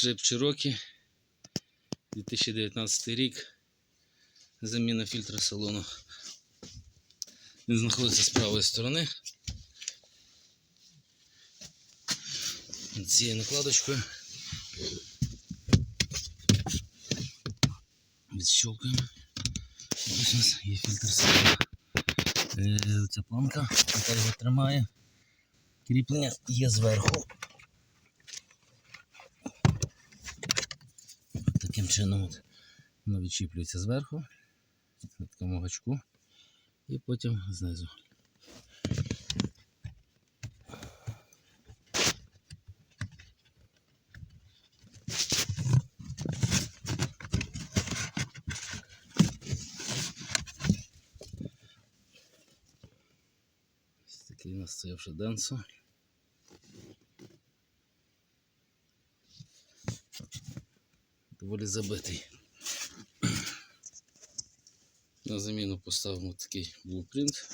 Jeep Cherokee 2019 рік. Заміна фільтра салону. Він знаходиться з правої сторони. Цією накладочкою. Відщелкуємо. Ось у нас є фільтр салону. Е, Ця планка, яка його тримає. Кріплення є зверху. Таким чином от воно відчіплюється зверху на такому гачку і потім знизу. Ось такий у нас це вже денсо. Доволі забитий. На заміну поставимо такий блупринт.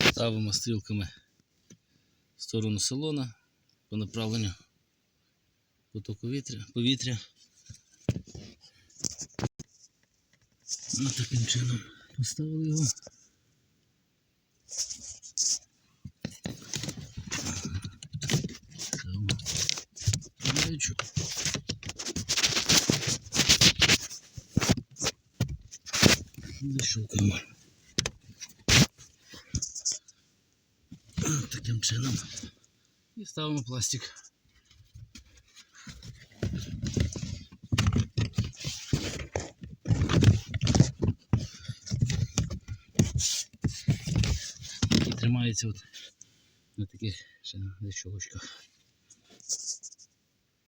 Ставимо стрілками в сторону салона по направленню потоку вітря, повітря. Ну, таким чином поставили його. Ставимо маючу. Защелкаємо. Таким чином. І ставимо пластик. Тримається от на таких ще защолочках.